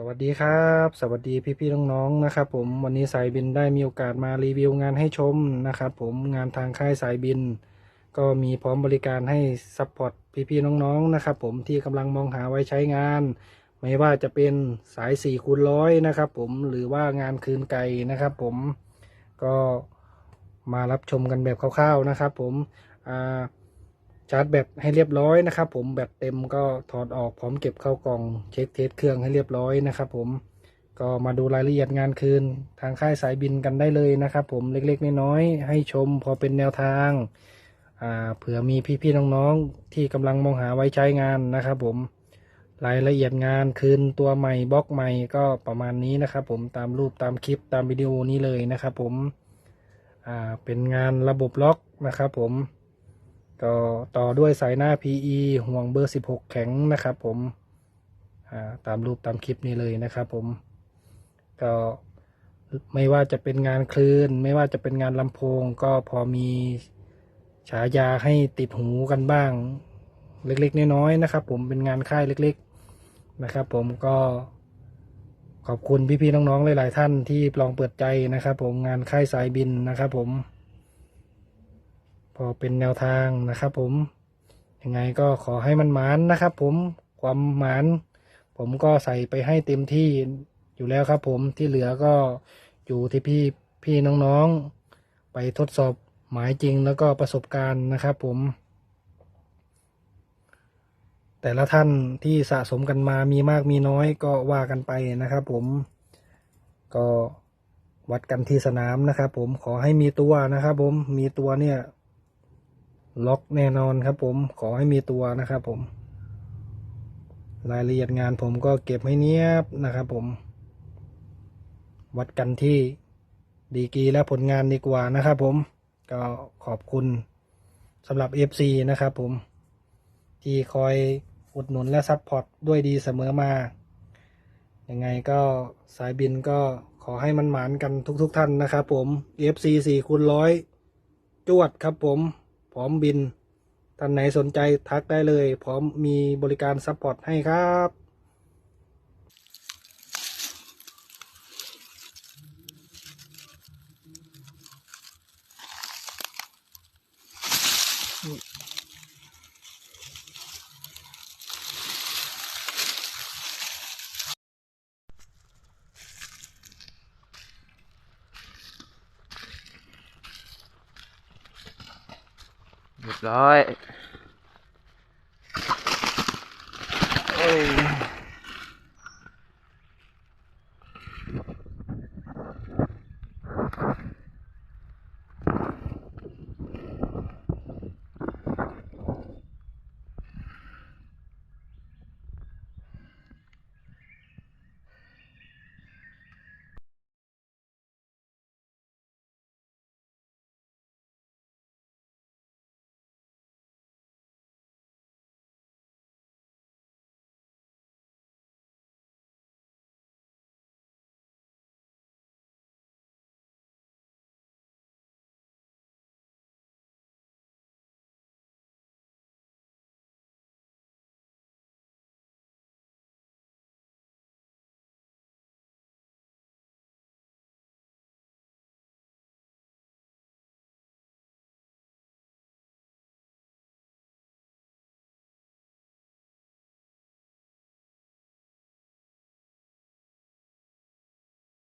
สวัสดีครับ สวัสดีพี่ๆน้องๆนะครับ ผมวันนี้สายบินได้มีโอกาสมารีวิวงานให้ชมนะครับ ผมงานทางค่ายสายบิน ก็มีพร้อมบริการให้ซัพพอร์ตพี่ๆน้องๆนะครับ ผมที่กำลังมองหาไว้ใช้งาน ไม่ว่าจะเป็นสาย4คูณร้อยนะครับ ผมหรือว่างานคืนไก่นะครับ ผมก็มารับชมกันแบบคร่าวๆนะครับ ผมอ่า ชาร์จแบตให้เรียบร้อยนะครับผมแบตเต็มก็ถอดออกพร้อมเก็บเข้ากล่องเช็คเทสเครื่องให้เรียบร้อยนะครับผมก็มาดูรายละเอียดงานคืนทางค่ายสายบินกันได้เลยนะครับผมเล็กๆน้อยๆให้ชมพอเป็นแนวทางาเผื่อมีพี่ๆน้องๆที่กำลังมองหาไว้ใช้งานนะครับผมรายละเอียดงานคืนตัวใหม่บล็อกใหม่ก็ประมาณนี้นะครับผมตามรูปตามคลิปตามวิดีโอนี้เลยนะครับผมเป็นงานระบบล็อกนะครับผม ก็ต่อด้วยสายหน้า PE ห่วงเบอร์ 16 แข็งนะครับผมตามรูปตามคลิปนี้เลยนะครับผมก็ไม่ว่าจะเป็นงานคลื่น ไม่ว่าจะเป็นงานลำโพง ก็พอมีฉายาให้ติดหูกันบ้าง เล็กๆน้อยๆนะครับ ผมเป็นงานค่ายเล็ก ๆนะครับ ผมก็ขอบคุณพี่ๆน้องๆหลาย ๆ ท่านที่ลองเปิดใจนะครับ ผมงานค่ายสายบินนะครับ ผม พอเป็นแนวทางนะครับผม ยังไงก็ขอให้มันหมานนะครับผมความหมาน ผมก็ใส่ไปให้เต็มที่อยู่แล้วครับผมที่เหลือก็อยู่ที่พี่พี่น้องๆ ไปทดสอบหมายจริงแล้วก็ประสบการณ์นะครับผม แต่ละท่านที่สะสมกันมามีมากมีน้อยก็ว่ากันไปนะครับผมก็วัดกันที่สนามนะครับผมขอให้มีตัวนะครับผมมีตัวเนี่ย ล็อกแน่นอนครับผมขอให้มีตัวนะครับผม รายละเอียดงานผมก็เก็บให้เนียบนะครับผม วัดกันที่ดีกีและผลงานดีกว่านะครับผมก็ขอบคุณสำหรับ FC นะครับผม ที่คอยอุดหนุนและซัพพอร์ตด้วยดีเสมอมายังไงก็สายบินก็ขอให้มันหมานกันทุกๆทท่านนะครับผม FC 4คูณร้อยจวดครับผม พร้อมบิน ท่านไหนสนใจทักได้เลย พร้อมมีบริการซัพพอร์ตให้ครับ Good